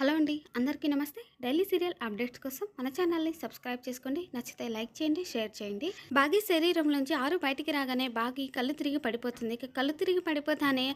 Hello అండి అందరికీ నమస్తే. డైలీ సీరియల్ అప్డేట్స్ కోసం మన ఛానల్ని సబ్స్క్రైబ్ చేసుకోండి. నచ్చితే లైక్ చేయండి షేర్ చేయండి. బాగి శరీరంలోంచి ఆరు బయటికి రాగానే బాగి కళ్ళు తిరిగి పడిపోతుంది. ఇక కళ్ళు తిరిగి పడిపోతానే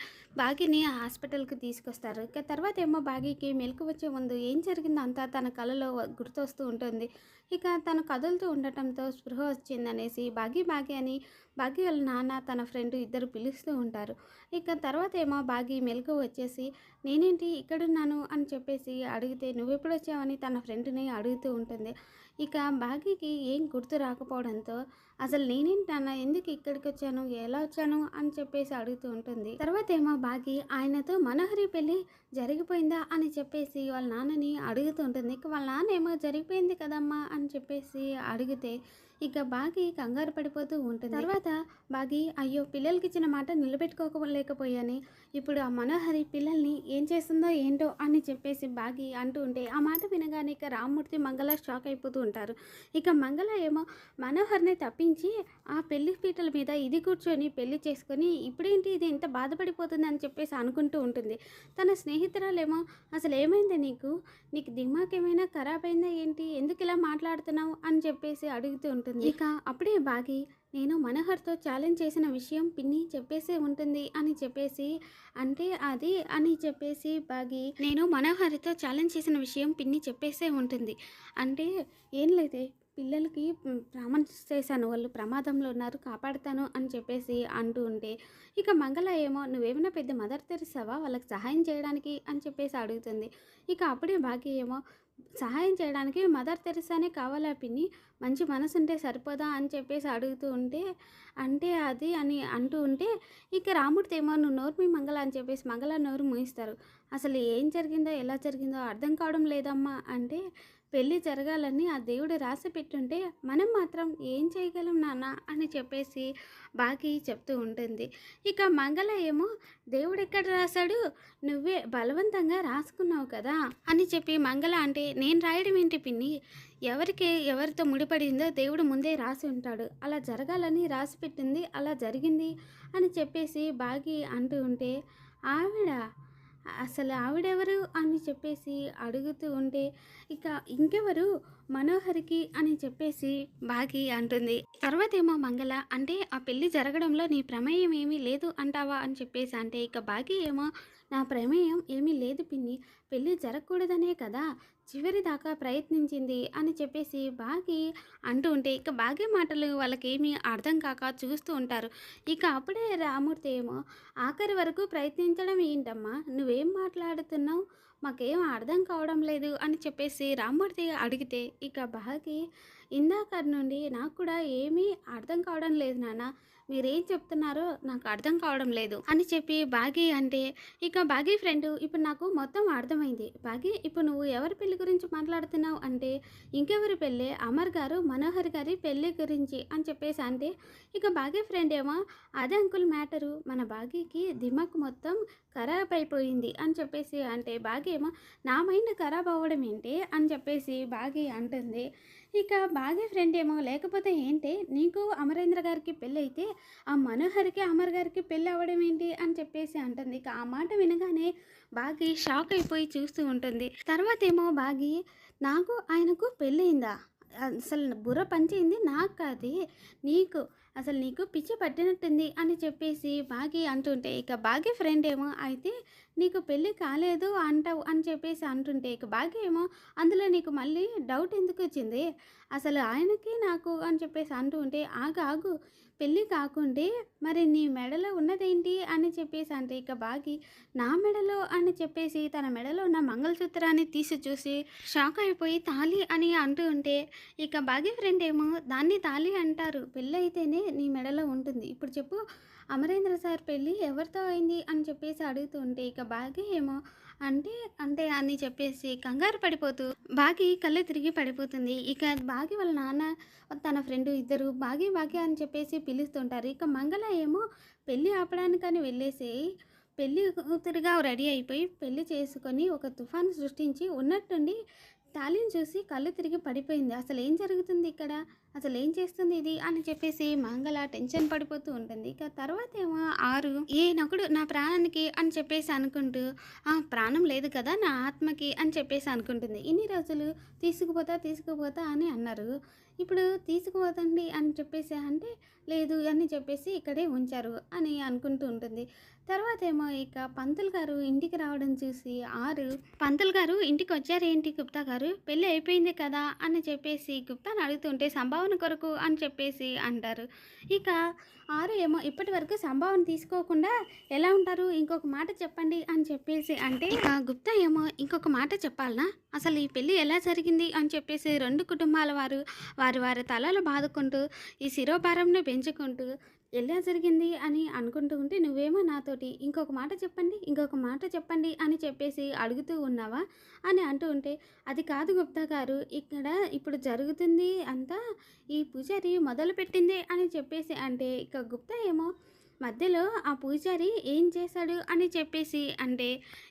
బాగిని హాస్పిటల్కి తీసుకొస్తారు. ఇక తర్వాత ఏమో బాగికి మెలకు వచ్చే ముందు ఏం జరిగిందో అంతా తన కళ్ళలో గుర్తొస్తూ ఉంటుంది. ఇక తను కదులుతూ ఉండటంతో స్పృహ వచ్చిందనేసి బాగి బాగి అని బాగి వాళ్ళ నాన్న తన ఫ్రెండ్ ఇద్దరు పిలుస్తూ ఉంటారు. ఇక తర్వాత ఏమో బాగి మెలకు వచ్చేసి నేనేంటి ఇక్కడున్నాను? అని చెప్పేసి అడిగితే నువ్వెప్పుడు వచ్చావని? తన ఫ్రెండ్ని అడుగుతూ ఉంటుంది. ఇక బాగీకి ఏం గుర్తు రాకపోవడంతో అసలు నేనేంటన్నా ఎందుకు ఇక్కడికి వచ్చాను ఎలా వచ్చాను? అని చెప్పేసి అడుగుతూ ఉంటుంది. తర్వాత ఏమో బాగి ఆయనతో మనోహరి పెళ్ళి జరిగిపోయిందా? అని చెప్పేసి వాళ్ళ నాన్నని అడుగుతూ ఉంటుంది. ఇక వాళ్ళ నాన్న ఏమో జరిగిపోయింది కదమ్మా? అని చెప్పేసి అడిగితే ఇక బాగి కంగారు పడిపోతూ ఉంటుంది. తర్వాత బాగి అయ్యో పిల్లలకి ఇచ్చిన మాట నిలబెట్టుకోలేకపోయాని ఇప్పుడు ఆ మనోహరి పిల్లల్ని ఏం చేస్తుందో ఏంటో అని చెప్పేసి బాగి అంటూ ఉంటే ఆ మాట వినగానే ఇక రామ్మూర్తి మంగళ షాక్ అయిపోతూ ఉంటారు. ఇక మంగళ ఏమో మనోహర్ని తప్పించి ఆ పెళ్ళి పీటల మీద ఇది కూర్చొని పెళ్ళి చేసుకొని ఇప్పుడేంటి ఇది ఎంత బాధపడిపోతుంది అని చెప్పేసి అనుకుంటూ ఉంటుంది. తన స్నేహితురాలేమో అసలు ఏమైంది నీకు? నీకు దిమాగ్ ఏమైనా ఖరాబ్ అయిందా ఏంటి? ఎందుకు ఇలా మాట్లాడుతున్నావు? అని చెప్పేసి అడుగుతూ ఉంటుంది. ఇక అప్పుడే బాగి నేను మనోహర్తో ఛాలెంజ్ చేసిన విషయం పిన్ని చెప్పేసే ఉంటుంది అని చెప్పేసి అంటే అది అని చెప్పేసి బాగి నేను మనోహరితో ఛాలెంజ్ చేసిన విషయం పిన్ని చెప్పేసే ఉంటుంది. అంటే ఏం లేదే పిల్లలకి ప్రామిస్ చేశాను వాళ్ళు ప్రమాదంలో ఉన్నారు కాపాడుతాను అని చెప్పేసి అంటూ ఉంటే ఇక మంగళ ఏమో నువ్వేమైనా పెద్ద మదర్ తెరిసావా? వాళ్ళకి సహాయం చేయడానికి అని చెప్పేసి అడుగుతుంది. ఇక అప్పుడే బాగి ఏమో సహాయం చేయడానికి మదర్ తెరిసానే కావాలా పిన్ని? మంచి మనసు ఉంటే సరిపోదా అని చెప్పేసి అడుగుతూ ఉంటే అంటే అది అని అంటూ ఉంటే ఇక రాముడితో ఏమో నువ్వు నోరు మీ మంగళ అని చెప్పేసి మంగళ నోరు మూయిస్తారు. అసలు ఏం జరిగిందో ఎలా జరిగిందో అర్థం కావడం లేదమ్మా అంటే పెళ్ళి జరగాలని ఆ దేవుడు రాసి పెట్టుంటే మనం మాత్రం ఏం చేయగలం నాన్న అని చెప్పేసి బాకి చెప్తూ ఉంటుంది. ఇక మంగళ ఏమో దేవుడు ఎక్కడ రాశాడు? నువ్వే బలవంతంగా రాసుకున్నావు కదా అని చెప్పి మంగళ అంటే నేను రాయడం ఏంటి పిన్ని? ఎవరికి ఎవరితో ముడిపడిందో దేవుడు ముందే రాసి ఉంటాడు. అలా జరగాలని రాసి పెట్టింది అలా జరిగింది అని చెప్పేసి బాగి అంటూ ఉంటే ఆవిడ అసలు ఆవిడెవరు అని చెప్పేసి అడుగుతూ ఉంటే ఇక ఇంకెవరు? మనోహరికి అని చెప్పేసి బాగి అంటుంది. తర్వాత ఏమో మంగళ అంటే ఆ పెళ్ళి జరగడంలో నీ ప్రమేయం ఏమీ లేదు అంటావా అని చెప్పేసి అంటే ఇక బాగి ఏమో నా ప్రమేయం ఏమీ లేదు పిన్ని పెళ్ళి జరగకూడదనే కదా చివరి దాకా ప్రయత్నించింది అని చెప్పేసి బాగి అంటూ ఉంటే ఇక బాగే మాటలు వాళ్ళకేమీ అర్థం కాక చూస్తూ ఉంటారు. ఇక అప్పుడే రామూర్తి ఏమో ఆఖరి వరకు ప్రయత్నించడం ఏంటమ్మా? నువ్వేం మాట్లాడుతున్నావు? మాకేం అర్థం కావడం లేదు అని చెప్పేసి రామ్మూర్తి అడిగితే ఇక బాగి ఇందాక నుండి నాకు కూడా ఏమీ అర్థం కావడం లేదు నాన్న. మీరేం చెప్తున్నారో నాకు అర్థం కావడం లేదు అని చెప్పి బాగి అంటే ఇక బాగి ఫ్రెండ్ ఇప్పుడు నాకు మొత్తం అర్థమైంది. బాగి ఇప్పుడు నువ్వు ఎవరి పెళ్ళి గురించి మాట్లాడుతున్నావు అంటే ఇంకెవరి పెళ్ళి? అమర్ గారు మనోహర్ గారి పెళ్ళి గురించి అని చెప్పేసి అంటే ఇక బాగి ఫ్రెండ్ ఏమో అదే అంకుల్ మ్యాటరు మన అతనికి దిమాక్ మొత్తం ఖరాబ్ అయిపోయింది అని చెప్పేసి అంటే బాగేమో నా మైండ్ ఖరాబ్ అవ్వడం ఏంటి అని చెప్పేసి బాగి అంటుంది. ఇక బాగి ఫ్రెండ్ ఏమో లేకపోతే ఏంటి? నీకు అమరేంద్ర గారికి పెళ్ళి అయితే ఆ మనోహర్కి అమర్ గారికి పెళ్ళి అవ్వడం ఏంటి అని చెప్పేసి అంటుంది. ఇక ఆ మాట వినగానే బాగి షాక్ అయిపోయి చూస్తూ ఉంటుంది. తర్వాత ఏమో బాగి నాకు ఆయనకు పెళ్ళయిందా? అసలు బుర్ర పనిచేయింది నాకు కాదు నీకు అసలు నీకు పిచ్చి పట్టినట్టుంది అని చెప్పేసి బాగి అంటుంటే ఇక బాగి ఫ్రెండ్ ఏమో అయితే నీకు పెళ్ళి కాలేదు అంటావు అని చెప్పేసి అంటుంటే ఇక బాగి ఏమో అందులో నీకు మళ్ళీ డౌట్ ఎందుకు వచ్చింది? అసలు ఆయనకి నాకు అని చెప్పేసి అంటూ ఉంటే ఆగు ఆగు పెళ్ళి కాకుండే మరి నీ మెడలో ఉన్నదేంటి? అని చెప్పేసి అంటే ఇక బాగి నా మెడలో అని చెప్పేసి తన మెడలో ఉన్న మంగళసూత్రాన్ని తీసి చూసి షాక్ అయిపోయి తాలి అని అంటూ ఉంటే ఇక బాగి ఫ్రెండ్ ఏమో దాన్ని తాలి అంటారు పెళ్ళి అయితేనే నీ మెడలో ఉంటుంది. ఇప్పుడు చెప్పు అమరేంద్ర సార్ పెళ్ళి ఎవరితో అయింది అని చెప్పేసి అడుగుతుంటే ఇక బాగి ఏమో అంటే అంటే అని చెప్పేసి కంగారు పడిపోతూ బాగి కళ్ళు తిరిగి పడిపోతుంది. ఇక బాగి వాళ్ళ నాన్న తన ఫ్రెండ్ ఇద్దరు బాగి బాగి అని చెప్పేసి పిలుస్తుంటారు. ఇక మంగళ ఏమో పెళ్ళి ఆపడానికని వెళ్ళేసి పెళ్ళి కూతురుగా రెడీ అయిపోయి పెళ్ళి చేసుకొని ఒక తుఫాను సృష్టించి ఉన్నట్టుండి తాళిని చూసి కళ్ళు తిరిగి పడిపోయింది. అసలు ఏం జరుగుతుంది ఇక్కడ? అసలు ఏం చేస్తుంది ఇది? అని చెప్పేసి మంగళ టెన్షన్ పడిపోతూ ఉంటుంది. ఇక తర్వాత ఏమో ఆరు ఏ నకుడు నా ప్రాణానికి అని చెప్పేసి అనుకుంటూ ఆ ప్రాణం లేదు కదా నా ఆత్మకి అని చెప్పేసి అనుకుంటుంది. ఇన్ని రోజులు తీసుకుపోతా తీసుకుపోతా అని అన్నారు. ఇప్పుడు తీసుకుపోతండి అని చెప్పేసి అంటే లేదు అని చెప్పేసి ఇక్కడే ఉంచారు అని అనుకుంటూ ఉంటుంది. తర్వాత ఏమో ఇక పంతులు గారు ఇంటికి రావడం చూసి ఆరు పంతులు గారు ఇంటికి వచ్చారు ఏంటి గుప్తా గారు? పెళ్ళి అయిపోయింది కదా అని చెప్పేసి గుప్తాను అడుగుతుంటే సంభావన కొరకు అని చెప్పేసి అంటారు. ఇక ఆరు ఏమో ఇప్పటి వరకు సంభావన తీసుకోకుండా ఎలా ఉంటారు? ఇంకొక మాట చెప్పండి అని చెప్పేసి అంటే ఇక గుప్తా ఏమో ఇంకొక మాట చెప్పాలనా? అసలు ఈ పెళ్ళి ఎలా జరిగింది? అని చెప్పేసి రెండు కుటుంబాల వారు వారి వారి తలలు బాదుకుంటూ ఈ శిరోభారంని పెంచుకుంటూ ఎలా జరిగింది అని అనుకుంటూ ఉంటే నువ్వేమో నాతోటి ఇంకొక మాట చెప్పండి ఇంకొక మాట చెప్పండి అని చెప్పేసి అడుగుతూ ఉన్నావా? అని అంటూ ఉంటే అది కాదు గుప్తా గారు ఇక్కడ ఇప్పుడు జరుగుతుంది అంతా ఈ పూజారి మొదలు పెట్టింది అని చెప్పేసి అంటే ఇక గుప్తా ఏమో మధ్యలో ఆ పూజారి ఏం చేశాడు అని చెప్పేసి అంటే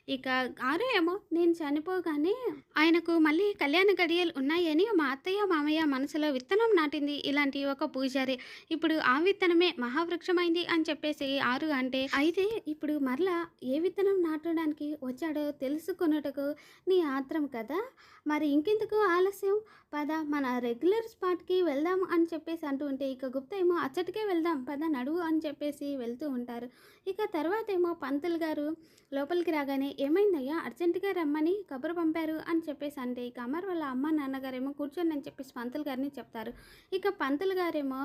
ఇక ఆరు ఏమో నేను చనిపోగానే ఆయనకు మళ్ళీ కళ్యాణ గడియలు ఉన్నాయని మా అత్తయ్య మామయ్య మనసులో విత్తనం నాటింది ఇలాంటి ఒక పూజారి. ఇప్పుడు ఆ విత్తనమే మహావృక్షమైంది అని చెప్పేసి ఆరు అంటే అయితే ఇప్పుడు మరలా ఏ విత్తనం నాటడానికి వచ్చాడో తెలుసుకున్నటకు నీ ఆత్రం కదా? మరి ఇంకెందుకు ఆలస్యం? పద మన రెగ్యులర్ స్పాట్కి వెళ్దాం అని చెప్పేసి అంటూ ఉంటే ఇక గుప్తా ఏమో అచ్చటికే వెళ్దాం పద నడువు అని చెప్పేసి వెళ్తూ ఉంటారు. ఇక తర్వాత ఏమో పంతులు గారు లోపలికి రాగానే ఏమైందయ్యా? అర్జెంటుగా రమ్మని కబురు పంపారు అని చెప్పేసి అంటే ఇక అమర్ వాళ్ళ అమ్మ నాన్నగారేమో కూర్చొని అని చెప్పేసి పంతులు గారిని చెప్తారు. ఇక పంతులు గారేమో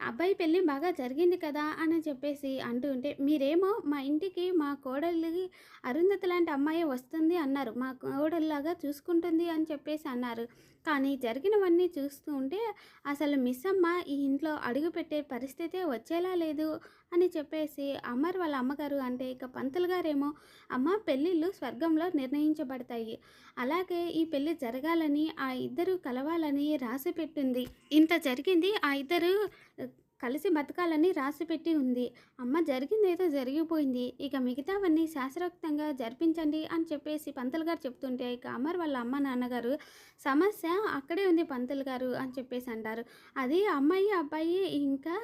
అబ్బాయి పెళ్ళి బాగా జరిగింది కదా అని చెప్పేసి అంటూ ఉంటే మీరేమో మా ఇంటికి మా కోడలికి అరుంధతి లాంటి అమ్మాయి వస్తుంది అన్నారు. మా కోడల్లాగా చూసుకుంటుంది అని చెప్పేసి అన్నారు. కానీ జరిగినవన్నీ చూస్తూ ఉంటే అసలు మిస్ అమ్మ ఈ ఇంట్లో అడుగుపెట్టే పరిస్థితే వచ్చేలా లేదు అని చెప్పేసి అమర్ వాళ్ళ అమ్మగారు అంటే ఇక పంతులు గారేమో అమ్మ పెళ్ళిళ్ళు స్వర్గంలో నిర్ణయించబడతాయి. అలాగే ఈ పెళ్ళి జరగాలని ఆ ఇద్దరు కలవాలని రాసి పెట్టింది. ఇంత జరిగింది ఆ ఇద్దరు కలిసి బతకాలని రాసిపెట్టి ఉంది. అమ్మ జరిగిందేదో జరిగిపోయింది. ఇక మిగతావన్నీ శాస్త్రోక్తంగా జరిపించండి అని చెప్పేసి పంతులు గారు చెప్తుంటే ఇక అమర్ వాళ్ళ అమ్మ నాన్నగారు సమస్య అక్కడే ఉంది పంతులు గారు అని చెప్పేసి అంటారు. అది అమ్మాయి అబ్బాయి ఇంకా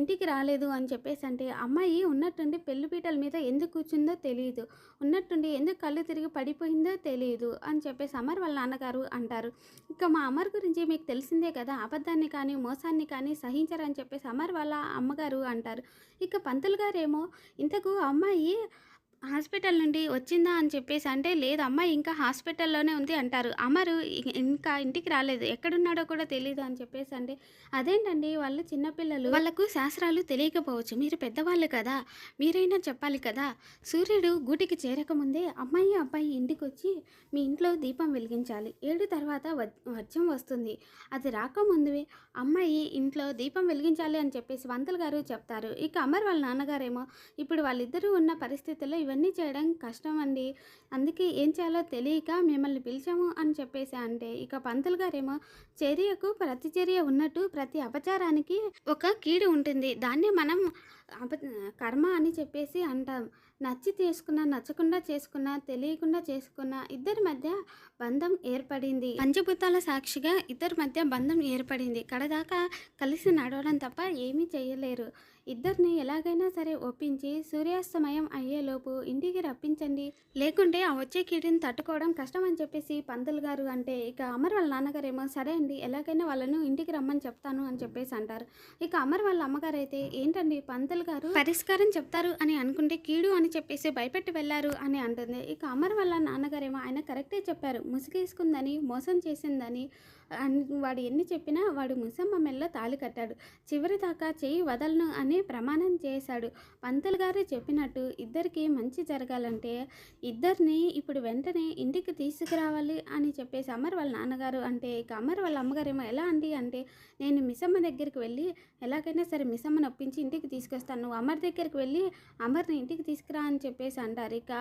ఇంటికి రాలేదు అని చెప్పేసి అంటే అమ్మాయి ఉన్నట్టుండి పెళ్ళి పీటల మీద ఎందుకు కూర్చుందో తెలియదు ఉన్నట్టుండి ఎందుకు కళ్ళు తిరిగి పడిపోయిందో తెలియదు అని చెప్పేసి అమర్ వాళ్ళ నాన్నగారు అంటారు. ఇక మా అమర్ గురించి మీకు తెలిసిందే కదా అబద్ధాన్ని కానీ మోసాన్ని కానీ సహించరని చెప్పేసి అమర్ వాళ్ళ అమ్మగారు అంటారు. ఇక పంతులు గారేమో ఇంతకు అమ్మాయి హాస్పిటల్ నుండి వచ్చిందా అని చెప్పేసి అంటే లేదు అమ్మాయి ఇంకా హాస్పిటల్లోనే ఉంది అంటారు. అమరు ఇంకా ఇంటికి రాలేదు. ఎక్కడున్నాడో కూడా తెలియదు అని చెప్పేసి అంటే అదేంటండి వాళ్ళు చిన్నపిల్లలు వాళ్ళకు శాస్త్రాలు తెలియకపోవచ్చు. మీరు పెద్దవాళ్ళు కదా. మీరైనా చెప్పాలి కదా. సూర్యుడు గూటికి చేరకముందే అమ్మాయి అబ్బాయి ఇంటికి వచ్చి మీ ఇంట్లో దీపం వెలిగించాలి. ఏడు తర్వాత వ- వస్తుంది. అది రాకముందువే అమ్మాయి ఇంట్లో దీపం వెలిగించాలి అని చెప్పేసి వంతులు గారు చెప్తారు. ఇక అమర్ వాళ్ళ నాన్నగారేమో ఇప్పుడు వాళ్ళిద్దరూ ఉన్న పరిస్థితుల్లో ఇవన్నీ చేయడం కష్టం అండి అందుకే ఏం చేయాలో తెలియక మిమ్మల్ని పిలిచాము అని చెప్పేసి అంటే ఇక పంతులు గారేమో చర్యకు ప్రతిచర్య ఉన్నట్టు ప్రతి అపచారానికి ఒక కీడు ఉంటుంది. దాన్ని మనం అప కర్మ అని చెప్పేసి అంటాం. నచ్చి చేసుకున్నా నచ్చకుండా చేసుకున్నా తెలియకుండా చేసుకున్నా ఇద్దరి మధ్య బంధం ఏర్పడింది. పంచభూతాల సాక్షిగా ఇద్దరి మధ్య బంధం ఏర్పడింది. కడదాకా కలిసి నడవడం తప్ప ఏమీ చేయలేరు. ఇద్దరిని ఎలాగైనా సరే ఒప్పించి సూర్యాస్తమయం అయ్యేలోపు ఇంటికి రప్పించండి. లేకుంటే ఆ వచ్చే కీటిని తట్టుకోవడం కష్టం అని చెప్పేసి పంతులు గారు అంటే ఇక అమర్ వాళ్ళ నాన్నగారేమో సరే అండి ఎలాగైనా వాళ్ళను ఇంటికి రమ్మని చెప్తాను అని చెప్పేసి అంటారు. ఇక అమర్ వాళ్ళ అమ్మగారు అయితే ఏంటండి పంతులు గారు పరిష్కారం చెప్తారు అని అనుకుంటే కీడు అని చెప్పేసి భయపెట్టి వెళ్ళారు అని అంటుంది. ఇక అమర్ వాళ్ళ నాన్నగారేమో ఆయన కరెక్టే చెప్పారు. ముసుగేసుకుందని మోసం చేసిందని వాడు ఎన్ని చెప్పినా వాడు ముసమ్మ మెల్ల తాళి కట్టాడు. చివరి దాకా చెయ్యి వదలను అనే ప్రమాణం చేశాడు. పంతులు గారు చెప్పినట్టు ఇద్దరికి మంచి జరగాలంటే ఇద్దరిని ఇప్పుడు వెంటనే ఇంటికి తీసుకురావాలి అని చెప్పేసి అమర్ వాళ్ళ నాన్నగారు అంటే ఇక అమర్ వాళ్ళ అమ్మగారేమో ఎలా అండి అంటే నేను మిసమ్మ దగ్గరికి వెళ్ళి ఎలాగైనా సరే మిసమ్మను ఒప్పించి ఇంటికి తీసుకొస్తాను. నువ్వు అమర్ దగ్గరికి వెళ్ళి అమర్ని ఇంటికి తీసుకురా అని చెప్పేసి అంటారు. ఇక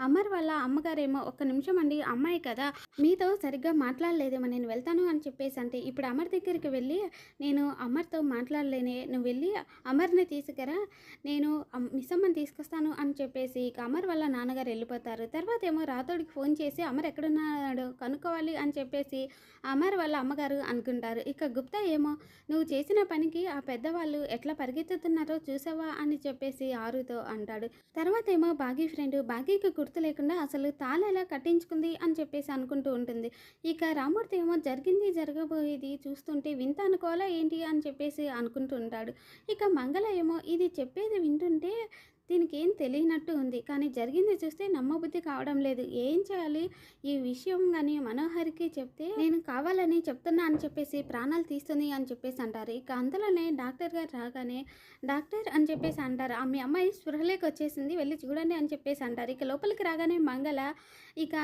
అమర్ వాళ్ళ అమ్మగారేమో ఒక్క నిమిషం అండి అమ్మాయి కదా మీతో సరిగ్గా మాట్లాడలేదేమో నేను వెళ్తాను అని చెప్పేసి అంటే ఇప్పుడు అమర్ దగ్గరికి వెళ్ళి నేను అమర్తో మాట్లాడలేనే నువ్వు వెళ్ళి అమర్ని తీసుకురా నేను అమ్- తీసుకొస్తాను అని చెప్పేసి ఇక అమర్ వాళ్ళ నాన్నగారు వెళ్ళిపోతారు. తర్వాత ఏమో రాతోడికి ఫోన్ చేసి అమర్ ఎక్కడున్నాడు కనుక్కోవాలి అని చెప్పేసి అమర్ వాళ్ళ అమ్మగారు అనుకుంటారు. ఇక గుప్తా ఏమో నువ్వు చేసిన పనికి ఆ పెద్దవాళ్ళు ఎట్లా పరిగెత్తుతున్నారో చూసావా? అని చెప్పేసి ఆరుతో అంటాడు. తర్వాత ఏమో బాగీ ఫ్రెండ్ బాగీకి గుర్తు లేకుండా అసలు తాళ ఎలా కట్టించుకుంది? అని చెప్పేసి అనుకుంటూ ఉంటుంది. ఇక రామూర్తి ఏమో జరిగింది జరగబోయేది చూస్తుంటే వింత అనుకోవాలా ఏంటి అని చెప్పేసి అనుకుంటుంటాడు. ఇక మంగళ ఏమో ఇది చెప్పేది వింటుంటే దీనికి ఏం తెలియనట్టు ఉంది. కానీ జరిగింది చూస్తే నమ్మబుద్ధి కావడం లేదు. ఏం చేయాలి? ఈ విషయం కానీ మనోహరికి చెప్తే నేను కావాలని చెప్తున్నా అని చెప్పేసి ప్రాణాలు తీస్తుంది అని చెప్పేసి అంటారు. ఇక అందులోనే డాక్టర్ గారు రాగానే డాక్టర్ అని చెప్పేసి అంటారు. ఆ మీ అమ్మాయి స్పృహలోకి వచ్చేసింది వెళ్ళి చూడండి అని చెప్పేసి అంటారు. ఇక లోపలికి రాగానే మంగళ ఇక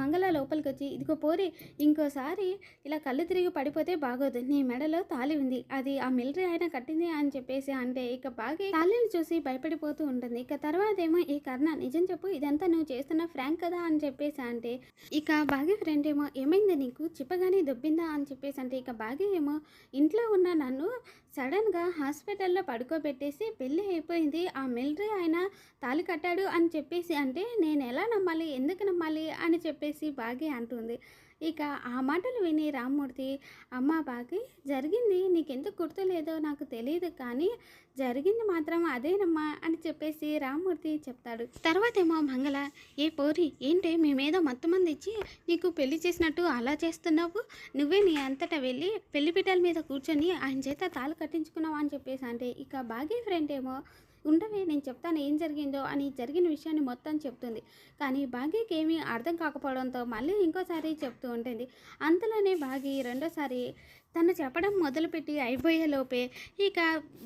మంగళ లోపలికి వచ్చి ఇదిగో పోరి ఇంకోసారి ఇలా కళ్ళు తిరిగి పడిపోతే బాగోదు. నీ మెడలో తాళి ఉంది. అది ఆ మిలిటరీ ఆయన కట్టింది అని చెప్పేసి అంటే ఇక బాగా తాళిని చూసి భయపడిపోతూ ఉంటుంది. ఇక తర్వాత ఏమో ఈ కర్ణ నిజం చెప్పు ఇదంతా నువ్వు చేస్తున్న ఫ్రాంక్ కదా అని చెప్పేసి అంటే ఇక బాగా ఫ్రెండ్ ఏమో ఏమైంది నీకు? చిప్పగానే దొబ్బిందా? అని చెప్పేసి అంటే ఇక బాగా ఏమో ఇంట్లో ఉన్న నన్ను సడన్గా హాస్పిటల్లో పడుకోబెట్టేసి పెళ్ళి అయిపోయింది. ఆ మిలిటరీ ఆయన తాళి కట్టాడు అని చెప్పేసి అంటే నేను ఎలా నమ్మాలి? ఎందుకు నమ్మాలి? అని చెప్పేసి బాగా అంటుంది. ఇక ఆ మాటలు విని రామ్మూర్తి అమ్మ బాకి జరిగింది నీకెందుకు గుర్తులేదో నాకు తెలియదు కానీ జరిగింది మాత్రం అదేనమ్మా అని చెప్పేసి రామ్మూర్తి చెప్తాడు. తర్వాత ఏమో మంగళ ఏ పోరి ఏంటి మేమేదో మొత్తం మంది ఇచ్చి నీకు పెళ్ళి చేసినట్టు అలా చేస్తున్నావు? నువ్వే నీ అంతటా వెళ్ళి పెళ్ళి పీటల మీద కూర్చొని ఆయన చేత తాళు కట్టించుకున్నావు? అని చెప్పేసి అంటే ఇక బాగీ ఫ్రెండ్ ఏమో ఉండవే నేను చెప్తాను ఏం జరిగిందో అని జరిగిన విషయాన్ని మొత్తం చెప్తుంది. కానీ భాగ్యకి ఏమీ అర్థం కాకపోవడంతో మళ్ళీ ఇంకోసారి చెప్తూ ఉంటుంది. అంతలోనే బాగి రెండోసారి తను చెప్పడం మొదలుపెట్టి అయిపోయే లోపే ఇక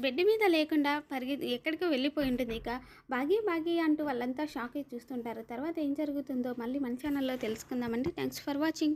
బెడ్ మీద లేకుండా పరిగె ఎక్కడికో వెళ్ళిపోయి ఉంటుంది. ఇక బాగి బాగి అంటూ వాళ్ళంతా షాక్ అయి చూస్తుంటారు. తర్వాత ఏం జరుగుతుందో మళ్ళీ మన ఛానల్లో తెలుసుకుందామండి. Thanks for watching